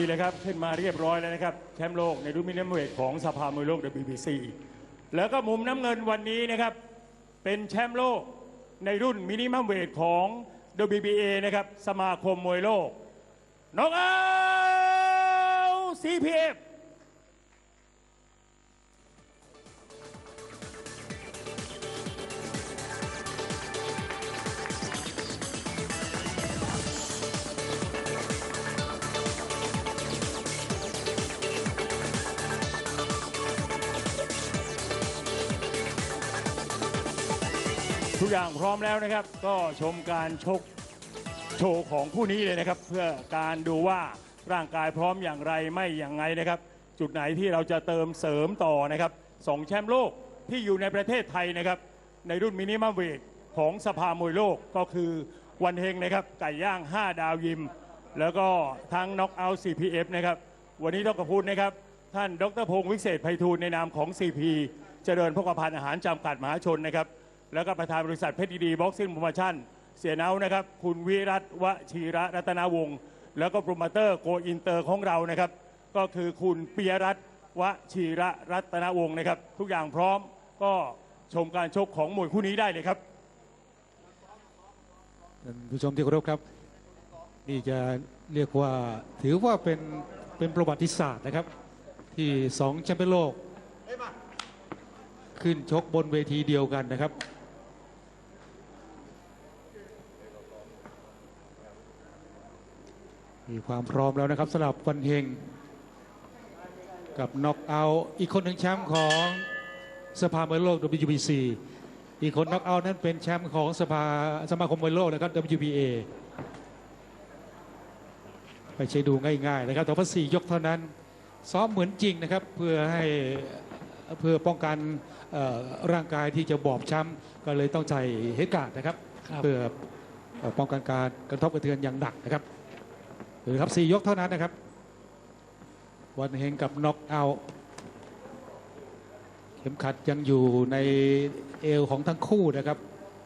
นี่เลยครับ ขึ้นมาเรียบร้อยแล้วนะครับแชมป์โลกในรุ่นมินิมัมเวทของสภามวยโลก WBC แล้วก็มุมน้ำเงินวันนี้นะครับ เป็นแชมป์โลกในรุ่นมินิมัมเวทของ WBA นะครับ สมาคมมวยโลกน้องเอา CPF อย่างพร้อมแล้วนะครับ ก็ชมการชกโชว์ของผู้นี้เลยนะครับ เพื่อการดูว่าร่างกายพร้อมอย่างไรไม่อย่างไงนะครับ จุดไหนที่เราจะเติมเสริมต่อนะครับสองแชมป์โลกที่อยู่ในประเทศไทยนะครับ ในรุ่นมินิมัมเวทของสภามวยโลกก็คือวันเฮงนะครับ ไก่ย่าง 5 ดาวยิม แล้วก็ทั้งน็อกเอาท์ CPF นะครับ วันนี้ต้องขอบคุณนะครับ ท่านดรพงศ์วิเศษไพฑูรย์ในนามของ CP เจริญพกพันธ์อาหารจำกัดมหาชนนะครับ แล้วก็ประธานบริษัทเพชรดีบ็อกซิ่งโปรโมชั่นเสียเนานะครับ คุณวิรัตวชีระรัตนาวงศ์แล้วก็โปรโมเตอร์โกอินเตอร์ของเรานะครับ ก็คือคุณปิยรัตวชีระรัตนาวงศ์นะครับ ทุกอย่างพร้อมก็ชมการชกของมวยคู่นี้ได้เลยครับท่านผู้ชมที่เคารพครับ นี่จะเรียกว่าถือว่าเป็นเป็นประวัติศาสตร์นะครับ ที่สองแชมเปี้ยนโลก ขึ้นชกบนเวทีเดียวกันนะครับ มีความพร้อมแล้วนะครับสำหรับวันเฮงกับน็อกเอาท์อีกคนหนึ่งแชมป์ของสภามวยโลก WBC อีกคนน็อกเอาท์นั้นเป็นแชมป์ของสภาสมาคมมวยโลกนะครับ WBA ไม่ใช่ดูง่ายๆนะครับแต่ว่าสี่ยกเท่านั้น ซ้อมเหมือนจริงนะครับ เพื่อให้เพื่อป้องกันเอ่อร่างกายที่จะบอบช้ำก็เลยต้องใส่เฮดการ์ดนะครับครับเพื่อเอ่อป้องกันการกระทบกระเทือนอย่างหนักนะครับ หรือครับสี่ยกเท่านั้นนะครับ วันเฮงกับน็อกเอาเข็มขัดยังอยู่ในเอวของทั้งคู่นะครับ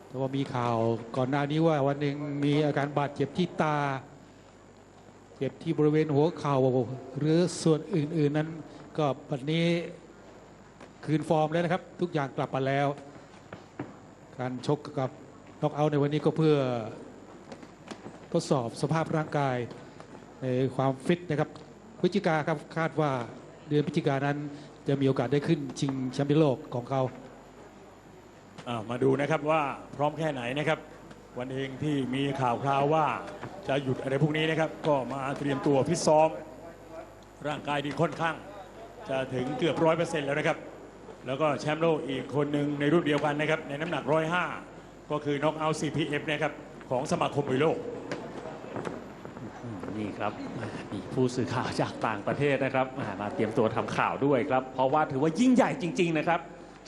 แต่ว่ามีข่าวก่อนหน้านี้ว่าวันหนึ่งมีอาการบาดเจ็บที่ตา เจ็บที่บริเวณหัวเข่าหรือส่วนอื่น ๆนั้น ก็วันนี้คืนฟอร์มแล้วนะครับ ทุกอย่างกลับมาแล้ว การชกกับน็อกเอาในวันนี้ก็เพื่อทดสอบสภาพร่างกาย ความฟิตนะครับพฤศจิกาครับคาดว่าเดือนพฤศจิกานั้นจะมีโอกาสได้ขึ้นชิงแชมป์โลกของเขาอ่ามาดูนะครับว่าพร้อมแค่ไหนนะครับ วันเองที่มีข่าวคราวว่าจะหยุดอะไรพวกนี้นะครับ ก็มาเตรียมตัวพิซ้อม ร่างกายดีค่อนข้าง จะถึงเกือบร้อยเปอร์เซ็นต์แล้วนะครับ แล้วก็แชมป์โลกอีกคนหนึ่งในรุ่นเดียวกันนะครับ ในน้ำหนักร้อยห้าก็คือน็อกเอาท์ CPF นะครับของสมาคมมวยโลก นี่ครับมีผู้สื่อข่าวจากต่างประเทศนะครับมาเตรียมตัวทำข่าวด้วยครับ เพราะว่าถือว่ายิ่งใหญ่จริง ๆ นะครับ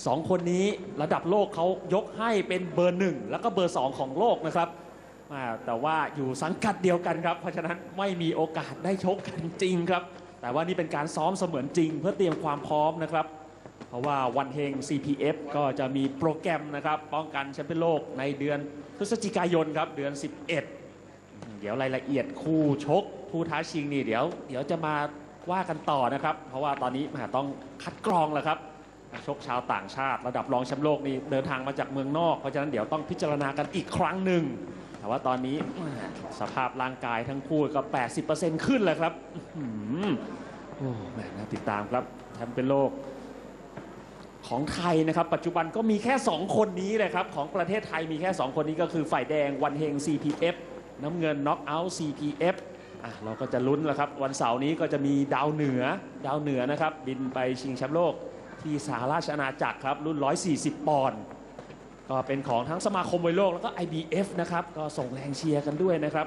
สองคนนี้ระดับโลกเขายกให้เป็นเบอร์หนึ่งแล้วก็เบอร์สองของโลกนะครับแต่ว่าอยู่สังกัดเดียวกันครับ เพราะฉะนั้นไม่มีโอกาสได้ชกกันจริงครับ แต่ว่านี่เป็นการซ้อมเสมือนจริง เพื่อเตรียมความพร้อมนะครับ เพราะว่าวันเฮง CPF ก็จะมีโปรแกรมนะครับ ป้องกันแชมเปี้ยนโลกในเดือนพฤศจิกายนครับเดือน 11เดี๋ยวรายละเอียดคู่ชกผู้ท้าชิงนี่เดี๋ยว เดี๋ยวจะมาว่ากันต่อนะครับ เพราะว่าตอนนี้แหมต้องคัดกรองแล้วครับชกชาวต่างชาติ ระดับรองแชมป์โลกนี่เดินทางมาจากเมืองนอก เพราะฉะนั้นเดี๋ยวต้องพิจารณากันอีกครั้งหนึ่งแต่ว่าตอนนี้สภาพร่างกายทั้งคู่ก็ 80%ขึ้นแล้วครับโอ้แหมน่าติดตามครับแชมป์เป็นโลกของไทยนะครับ ปัจจุบันก็มีแค่ 2 คนนี้เลยครับ ของประเทศไทยมีแค่ 2 คนนี้ก็คือฝ่ายแดงวันเฮง CPF น้ำเงินน็อกเอาท์ CPF อะเราก็จะลุ้นแล้วครับ วันเสาร์นี้ก็จะมีดาวเหนือดาวเหนือนะครับ บินไปชิงแชมป์โลกที่สหราชอาณาจักรครับ รุ่น 140 ปอนด์ก็เป็นของทั้งสมาคมมวยโลกแล้วก็ IBF นะครับ ก็ส่งแรงเชียร์กันด้วยนะครับ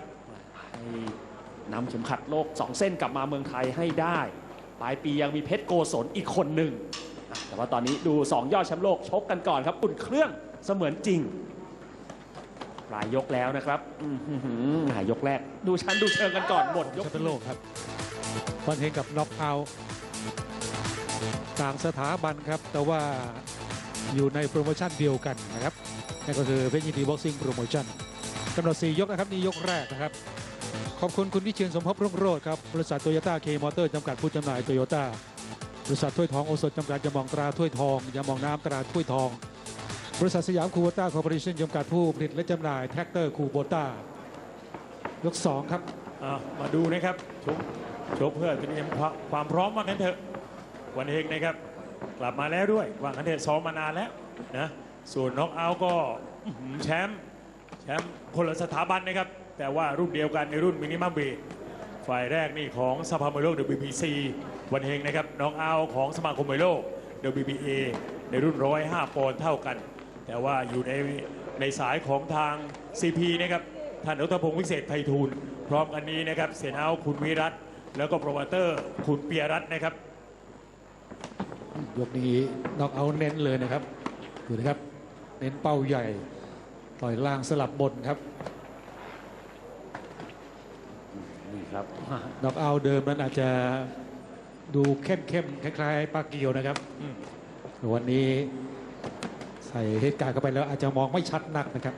ให้นำเข็มขัดโลก 2 เส้นกลับมาเมืองไทยให้ได้ ปลายปียังมีเพชรโกศลอีกคนหนึ่ง แต่ว่าตอนนี้ดู 2 ยอดแชมป์โลกชกกันก่อนครับ อุ่นเครื่องเสมือนจริง ปลายยกแล้วนะครับอื้อหือหายกแรก ดูชั้นดูเชิงกันก่อนหมดยแชกมเปี้ยนโลกครับวันเฮงกับน็อกเอาท์ต่างสถาบันครับ แต่ว่าอยู่ในโปรโมชั่นเดียวกันนะครับนั่นก็คือเพชรยินดีบ็อกซิ่งโปรโมชั่นกำหนด 4 ยกนะครับ นี่ยกแรกนะครับ ขอบคุณคุณวิเชียนสมภพรุ่งโรจน์ครับ บริษัทโตโยต้าเคมอเตอร์จำกัดผู้จำหน่ายโตโยต้าบริษัทถ้วยทองโอสถจำกัดยามองตราถ้วยทองยามองน้ำตราถ้วยทอง บริษัทสยามคูโบต้าคอร์ปอเรชั่นจำกัดผู้ผลิตและจำหน่ายแท็กเตอร์คูโบต้ายก2ครับอะมาดูนะครับชกชกเพื่อเตรียมความความพร้อมว่างั้นเถอะ วันเฮงนะครับ กลับมาแล้วด้วยว่างั้นเถอะซ้อมมานานแล้วนะส่วนน็อกเอาท์ก็อื้อหือแชมป์แชมป์คนละสถาบันนะครับ แต่ว่ารุ่นเดียวกันในรุ่นมินิมัมเบฝ่ายแรกนี่ของสภามวยโลก WBC วันเฮงนะครับน็อกเอาท์ของสมาคมมวยโลก WBA ในรุ่น105ปอนด์เท่ากัน แต่ว่าอยู่ในในสายของทาง CP นะครับท่านดรพงศ์วิเศษไพฑูรย์พร้อมกันนี้นะครับเสนาคุณวิรัตแล้วก็โปรโมเตอร์คุณเปียรัตน์นะครับยกนี้น็อกเอาท์เน้นเลยนะครับดูนะครับ เน้นเป้าใหญ่ต่อยล่างสลับบนครับนี่ครับน็อกเอาท์เดิมนั้นอาจจะดูเข้มเข้มๆคล้ายๆปาเกียวนะครับอืมแต่วันนี้ ใส่เหตุการณ์เข้าไปแล้วอาจจะมองไม่ชัดนักนะครับ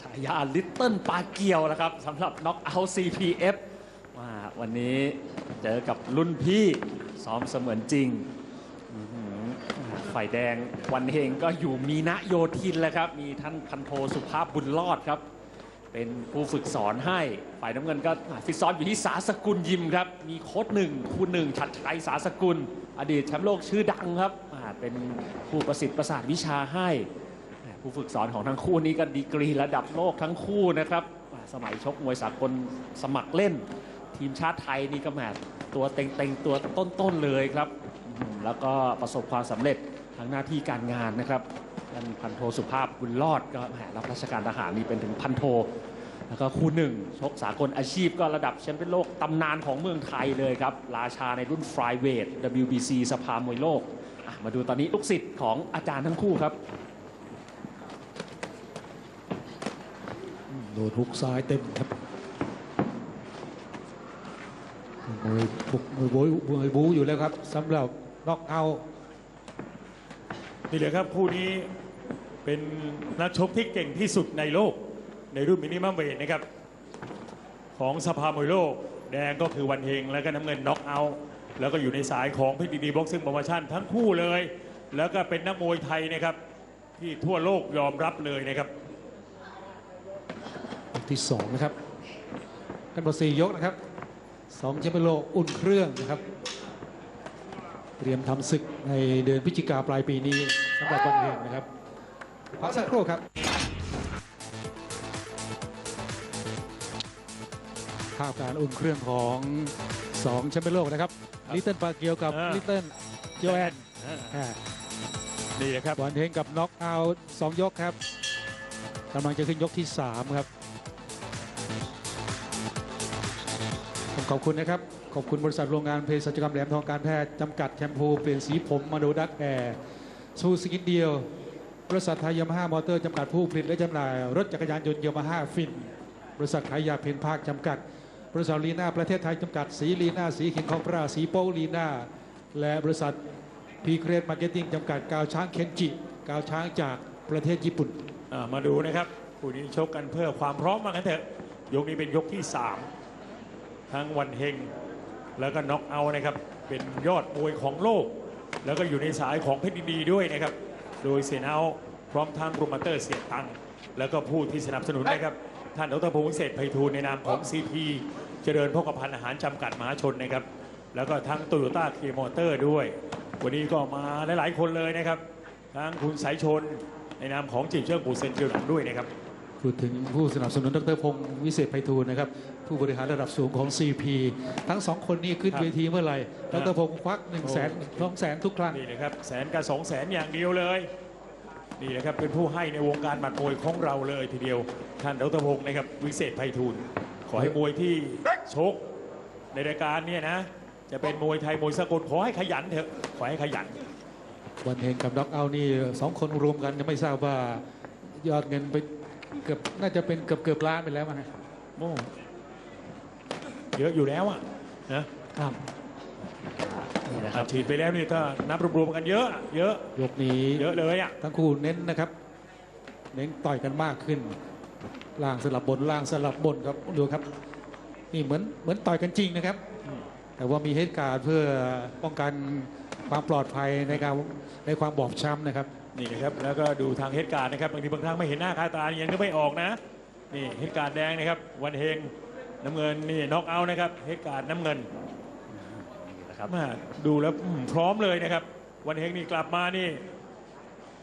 ฉายาลิตเติ้ลปาเกียวนะครับสำหรับน็อกเอา CPF ว่าวันนี้เจอกับรุ่นพี่ซ้อมเสมือนจริงฝ่ายแดงวันเฮงก็อยู่มีนะโยทินแหล้วครับ มีท่านพันโทสุภาพบุญรอดครับ เป็นผู้ฝึกสอนให้ฝ่ายน้ำเงินก็ฟิตซ้อมอยู่ที่สาสกุลยิมครับ มีโค้ดหนึ่งคูหนึ่งชัดชัยสาสกุล อดีตแชมป์โลกชื่อดังครับเป็นผู้ประสิทธิ์ประสาทวิชาให้ ผู้ฝึกสอนของทั้งคู่นี้ก็ดีกรีระดับโลกทั้งคู่นะครับ สมัยชกมวยสากลสมัครเล่น ทีมชาติไทยนี่ก็แหมตัวเต็งๆตัวต้นๆเลยครับ แล้วก็ประสบความสำเร็จทางหน้าที่การงานนะครับ ท่านพันโทสุภาพบุญรอดก็แหมรับราชการทหารนี่เป็นถึงพันโท แล้วก็คู่หนึ่งชกสากลอาชีพก็ระดับแชมป์เป็นโลกตำนานของเมืองไทยเลยครับ ราชาในรุ่นฟลายเวท WBC สภามวยโลก มาดูตอนนี้ลูกศิษย์ของอาจารย์ทั้งคู่ครับ โดนฮุกซ้ายเต็มครับมวยบุกมวยบูมวยบูอยู่แล้วครับสำหรับน็อกเอา นี่เลยครับ คู่นี้ เป็นนักชกที่เก่งที่สุดในโลกในรุ่นมินิมัมเวทนะครับ ของสภามวยโลก แดงก็คือวันเฮงแล้วก็น้ำเงินน็อกเอาท์แล้วก็อยู่ในสายของพิธีดีบ็อกซิ่งโปรโมชั่นทั้งคู่เลย แล้วก็เป็นนักมวยไทยนะครับ ที่ทั่วโลกยอมรับเลยนะครับที่สองนะครับกันหมดสี่ยกนะครับสองแชมเปี้ยนโลกอุ่นเครื่องนะครับ เตรียมทำศึกในเดือนพฤศจิกาปลายปีนี้สำหรับวันเองนะครับ พักสักครู่ครับภาพการอุ่นเครื่องของสองแชมเปี้ยนโลกนะครับครับลิตเติ้ลปาเกียวกับอ่าลิตเติ้ลโจแอนอ่านี่นะครับวันเฮงกับน็อกเอาท์สองยกครับกำลังจะขึ้นยกที่ 3 ครับผมขอบคุณนะครับ ขอบคุณบริษัทโรงงานเภสัชกรรมแหลมทองการแพทย์จำกัดแชมพูเปลี่ยนสีผมมาโดดักแอร์ซูสกินเดียว บริษัทไทยยามาฮ่ามอเตอร์จำกัดผู้ผลิตและจำหน่าย รถจักรยานยนต์ยามาฮ่าฟิน บริษัทขายยาเพนภาคจำกัด บริษัทลีน่าประเทศไทยจำกัด สีลีน่าสีขิงคองปราสีโป้ลีน่า และบริษัทพีเครดมาร์เก็ตติ้งจำกัดกาวช้างเคนจิกาวช้างจากประเทศญี่ปุ่น อ่ามาดูนะครับคู่นี้ชกกันเพื่อความพร้อมมากันเถอะยกนี้เป็นยกที่ 3 ทั้งวันเฮง แล้วก็น็อกเอาท์นะครับ เป็นยอดมวยของโลก แล้วก็อยู่ในสายของเพชรดีด้วยนะครับ โดยเสียเอาพร้อมทั้งโปรโมเตอร์เสียตังค์แล้วก็ผู้ที่สนับสนุนนะครับ ท่านดรพงศ์วิเศษไพฑูรย์ในนามของซีพีเจริญพกพันอาหารจำกัดมหาชนนะครับ แล้วก็ทั้งโตโยต้าเคมอเตอร์ด้วย วันนี้ก็มาหลายๆคนเลยนะครับ ทั้งคุณสายชนในนามของจิตเชิงปูเซนเจียวหลังด้วยนะครับ พูดถึงผู้สนับสนุนดรพงศ์วิเศษไพฑูรย์นะครับ ผู้บริหารระดับสูงของ CP ทั้งสองคนนี้ขึ้นครับเวทีเมื่อไหร่ครัดบรพงศ์ควัก1นึ่งแสนสองแสนทุกครั้ง นี่นะครับแสนกับสองแสนอย่างเดียวเลย นี่นะครับเป็นผู้ให้ในวงการบัดมวยของเราเลยทีเดียว ท่านดรพงศ์นะครับวิเศษไพฑูรย์ขอให้มวยที่ชกในรายการเนี่ยนะ จะเป็นมวยไทยมวยสากลขอให้ขยันเถอะขอให้ขยันวันเฮงกับด็อกเอาท์นี่สองคนรวมกันยังไม่ทราบว่ายอดเงินไป เกือบน่าจะเป็นเกือบเกือบล้านไปแล้วมั้งนะโอ้เยอะอยู่แล้วอะนะครับนี่นะคอัรัดบฉีดไปแล้วนี่ถ้านับรวมๆกันเยอะ เยอะยกนี้เยอะเลยอะทั้งคู่เน้นนะครับ เน้นต่อยกันมากขึ้นล่างสลับบนล่างสลับบนครับดูครับ นี่เหมือนเหมือนต่อยกันจริงนะครับ แต่ว่ามีเหตุการณ์เพื่อป้องกันความปลอดภัยในการในความบอบช้ำนะครับ นี่นะครับแล้วก็ดูทางเหตุการณ์นะครับบางทีบางครั้งไม่เห็นหน้าค่าตายังก็ไม่ออกนะนี่เหตุการณ์แดงนะครับ วันเฮงน้ำเงินนี่น็อกเอาท์นะครับเหตุการณ์น้ำเงินนะครับมาดูแล้วอืมพร้อมเลยนะครับ วันเฮงนี่กลับมานี่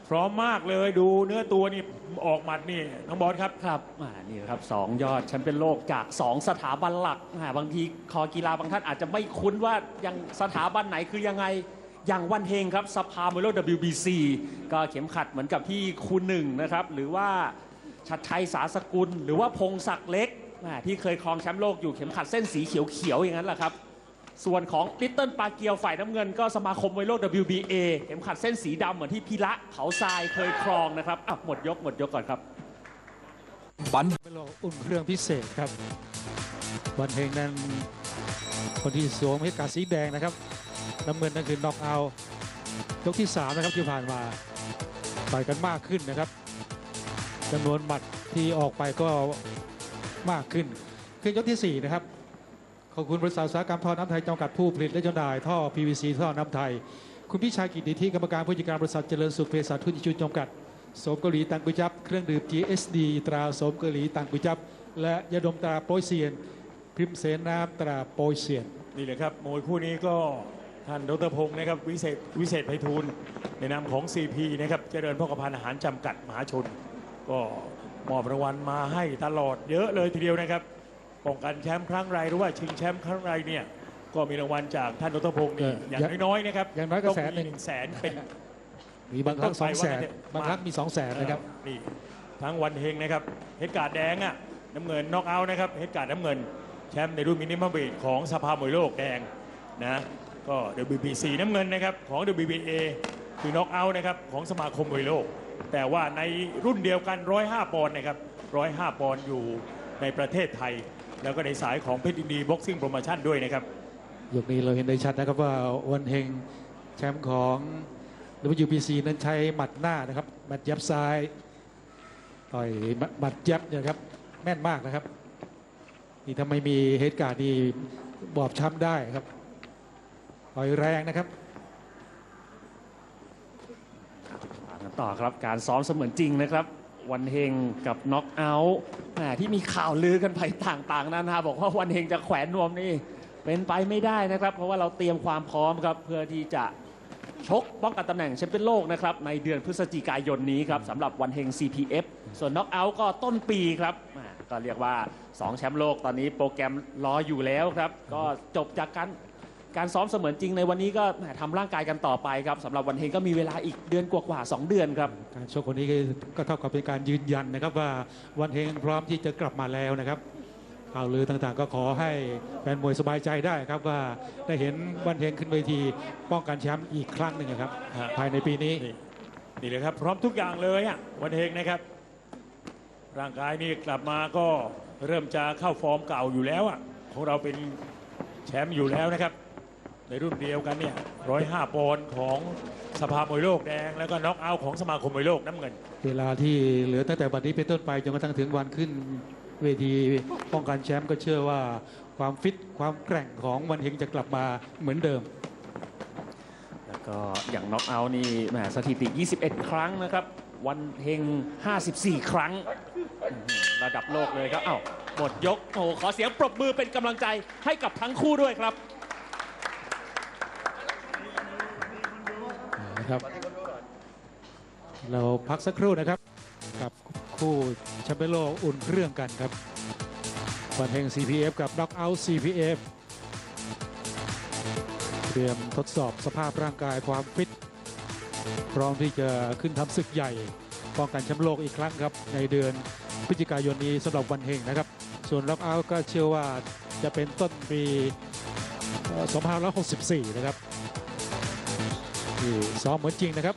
พร้อมมากเลยดูเนื้อตัวนี่ออกหมัดนี่น้องบอสครับ ครับอ่านี่นะครับสองยอดแชมป์เปี้ยนโลกจาก 2 สถาบันหลักอ่าบางทีคอกีฬาบางท่านอาจจะไม่คุ้นว่ายังสถาบันไหนคือยังไง อย่างวันเฮงครับสภามวยโลก WBC ก็เข็มขัดเหมือนกับที่คูณหนึ่งนะครับ หรือว่าชัดชัยสาสกุล หรือว่าพงศักดิ์เล็กที่เคยครองแชมป์โลกอยู่เข็มขัดเส้นสีเขียวๆอย่างนั้นแหละครับ ส่วนของลิตเติ้ลปาเกียวฝ่ายน้ำเงินก็สมาคมมวยโลก WBA เข็มขัดเส้นสีดำเหมือนที่พิระเขาทรายเคยครองนะครับอะหมดยกหมดยกก่อนครับปันเป็นโลกอุ่นเครื่องพิเศษครับวันเฮงนั้นคนที่สวมเหตุการณ์สีแดงนะครับ น้ำเงินนั่นคือน็อกเอาท์ยกที่3นะครับที่ผ่านมาต่อยกันมากขึ้นนะครับจำนวนหมัดที่ออกไปก็มากขึ้นคือยกทีสี่ 4 นะครับ ขอบคุณบริษัทอุตสาหกรรมท่อน้ำไทยจำกัดผู้ผลิตและจำหน่ายท่อ PVC ท่อน้ำไทย คุณพิชากิจนิธิกรรมการผู้จัดการบริษัทเจริญสุขเภสัชธุรกิจจำกัดสมเกาหลีตังกุจับ เครื่องดื่ม GSD ตราสมเกาหลีตังกุจับ และยาดมตราโปยเซียน พิมเสนน้ำตราโปยเซียน นี่แหละครับมวยคู่นี้ก็ ท่านดรพงศ์นะครับวิเศษวิเศษไพฑูรย์ในนามของ CP นะครับเจริญพ่อกพันธ์อาหารจำกัดมหาชน ก็มอบรางวัลมาให้ตลอดเยอะเลยทีเดียวนะครับป้องกันแชมป์ครั้งไรหรือว่าชิงแชมป์ครั้งไรเนี่ยก็มีรางวัลจากท่านดรพงศ์นี่เออออย่างน้อยๆนะครับอย่างน้อยก็ต้แสนหนึ่งมีแสนเป็นมีบางครั้งต้นสไปองแสนว่ากันเถอะบางครั้งมีสองแสนนะครับนี่ทั้งวันเฮงนะครับเฮดการ์ดแดงอะน้ำเงินน็อกเอาท์นะครับเฮดการ์ดน้ำเงินแชมป์ในรุ่นมินิมัมเบทของสภามวยโลกแดงนะ ก็ WBC น้ำเงินนะครับของ WBA คือน็อกเอาท์นะครับของสมาคมมวยโลก แต่ว่าในรุ่นเดียวกัน 105 ปอนด์นะครับ 105 ปอนด์อยู่ในประเทศไทย แล้วก็ในสายของเพชรยินดีบ็อกซิ่งโปรโมชั่นด้วยนะครับยกนี้เราเห็นได้ชัดนะครับว่าวันเฮงแชมป์ของ WBC นั้นใช้หมัดหน้านะครับหมัดยับซ้ายต่อยหมัดยับเนี่ยครับแม่นมากนะครับนี่ถ้าไม่มีเหตุการณ์นี้บอบช้ำได้ครับ ต่อยแรงนะครับตามกันต่อครับการซ้อมเสมือนจริงนะครับ วันเฮงกับน็อกเอาท์แหมที่มีข่าวลือกันไปต่างๆนานาบอกว่าวันเฮงจะแขวนนวมนี่เป็นไปไม่ได้นะครับ เพราะว่าเราเตรียมความพร้อมครับเพื่อที่จะชกป้องกันตำแหน่งแชมป์เปี้ยนโลกนะครับในเดือนพฤศจิกายนนี้ครับสำหรับวันเฮง CPF ส่วนน็อกเอาท์ก็ต้นปีครับก็เรียกว่า 2 แชมป์โลกตอนนี้โปรแกรมรออยู่แล้วครับ ก็จบจากการ การซ้อมเสมือนจริงในวันนี้ก็แหมทำร่างกายกันต่อไปครับสำหรับวันเฮงก็มีเวลาอีกเดือนกว่าๆ2เดือนครับ การชกคนนี้ก็ก็เท่ากับเป็นการยืนยันนะครับว่าวันเฮงพร้อมที่จะกลับมาแล้วนะครับข่าวลือต่างๆ ก็ขอให้แฟนมวยสบายใจได้ครับว่าได้เห็นวันเฮงขึ้นเวทีป้องกันแชมป์อีกครั้งหนึ่งนะครับ ฮะ ภายในปีนี้ นี่นี่เลยครับพร้อมทุกอย่างเลยอะวันเฮงนะครับ ร่างกายนี่กลับมาก็เริ่มจะเข้าฟอร์มเก่าอยู่แล้วอะของเราเป็นแชมป์อยู่แล้วนะครับ ในรุ่นเดียวกันเนี่ยร้อยห้าปอนด์ของสภามวยโลกแดง แล้วก็น็อกเอาท์ของสมาคมมวยโลกน้ำเงิน เวลาที่เหลือตั้งแต่บัดนี้เป็นต้นไปจนกระทั่งถึงวันขึ้นเวทีป้องกันแชมป์ก็เชื่อว่าความฟิตความแกร่งของวันเฮงจะกลับมาเหมือนเดิม แล้วก็อย่างน็อกเอาท์นี่แหมสถิติ 21 ครั้งนะครับ วันเฮง 54 ครั้งอื้อหือระดับโลกเลยครับเอ้าหมดยกโอ้โหขอเสียงปรบมือเป็นกำลังใจให้กับทั้งคู่ด้วยครับนะครับ เราพักสักครู่นะครับ กับคู่แชมเปี้ยนโลกอุ่นเครื่องกันครับวันเฮง CPF กับ Knockout CPF เตรียมทดสอบสภาพร่างกายความฟิต พร้อมที่จะขึ้นทำศึกใหญ่ป้องกันแชมป์โลกอีกครั้งครับ ในเดือนพฤศจิกายนนี้สำหรับวันเฮงนะครับ ส่วน Knockout ก็เชื่อว่าจะเป็นต้นปี 2564 นะครับที่ซ้อมเหมือนจริงนะครับ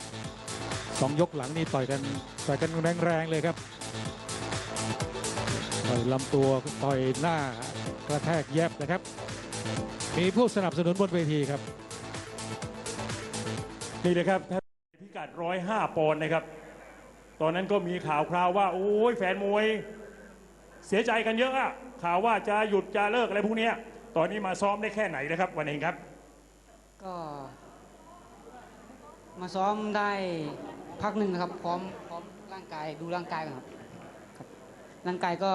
สองยกหลังนี่ต่อยกันต่อยกันแรงๆเลยครับต่อยลำตัวต่อยหน้ากระแทกแยบนะครับ มีผู้สนับสนุนบนเวทีครับ นี่เลยครับถ้าพิกัดร้อยห้าปอนด์นะครับ ตอนนั้นก็มีข่าวคราวว่า โอ้ยแฟนมวย เสียใจกันเยอะอะข่าวว่าจะหยุดจะเลิกอะไรพวกเนี้ยตอนนี้มาซ้อมได้แค่ไหนนะครับ วันเองครับ ก็ มาซ้อมได้ พักหนึ่งนะครับ พร้อมพร้อมร่างกายดูร่างกายก่อนครับครับ ร่างกายก็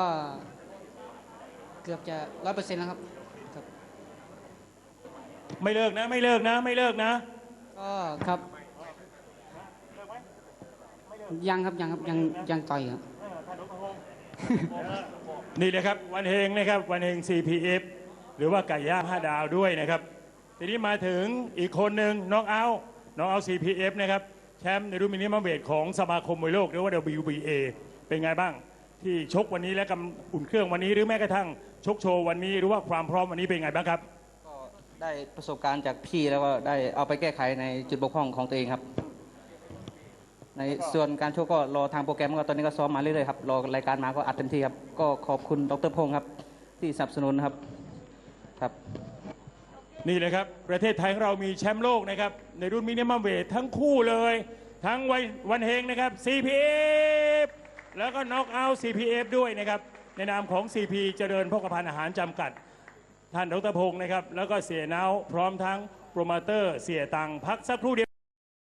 เกือบจะร้อยเปอร์เซ็นต์แล้วครับครับ ไม่เลิกนะ ไม่เลิกนะ ไม่เลิกนะก็ครับยังครับยังครับยังยังต่อยครับ นี่เลยครับวันเฮงนะครับวันเฮง CPF หรือว่าไก่ย่างห้าดาวด้วยนะครับ ทีนี้มาถึงอีกคนหนึ่งน้องเอาน้องเอา CPF นะครับ แชมป์ในรุ่นมินิมัมเวทของสมาคมมวยโลกหรือว่า WBA เป็นไงบ้าง ที่ชกวันนี้และกำอุ่นเครื่องวันนี้หรือแม้กระทั่งชกโชว์วันนี้หรือว่าความพร้อมวันนี้เป็นไงบ้างครับ ก็ได้ประสบการณ์จากพี่แล้วก็ได้เอาไปแก้ไขในจุดบกพร่องของตัวเองครับ ในส่วนการโชว์ก็รอทางโปรแกรมก็ตอนนี้ก็ซ้อมมาเรื่อยๆครับรอรายการมาก็อัดเต็มที่ครับก็ขอบคุณดรพงศ์ครับที่สนับสนุนครับครับ นี่เลยครับ ประเทศไทยของเรามีแชมป์โลกนะครับ ในรุ่นมินิมัมเวททั้งคู่เลย ทั้งวันวันเฮงนะครับ CPF แล้วก็น็อกเอาท์ CPF ด้วยนะครับ ในนามของ CP เจริญพกพันอาหารจำกัด ท่านดรพงศ์นะครับ แล้วก็เสียนาวพร้อมทั้งโปรโมเตอร์เสียตังพักสักครู่เดียว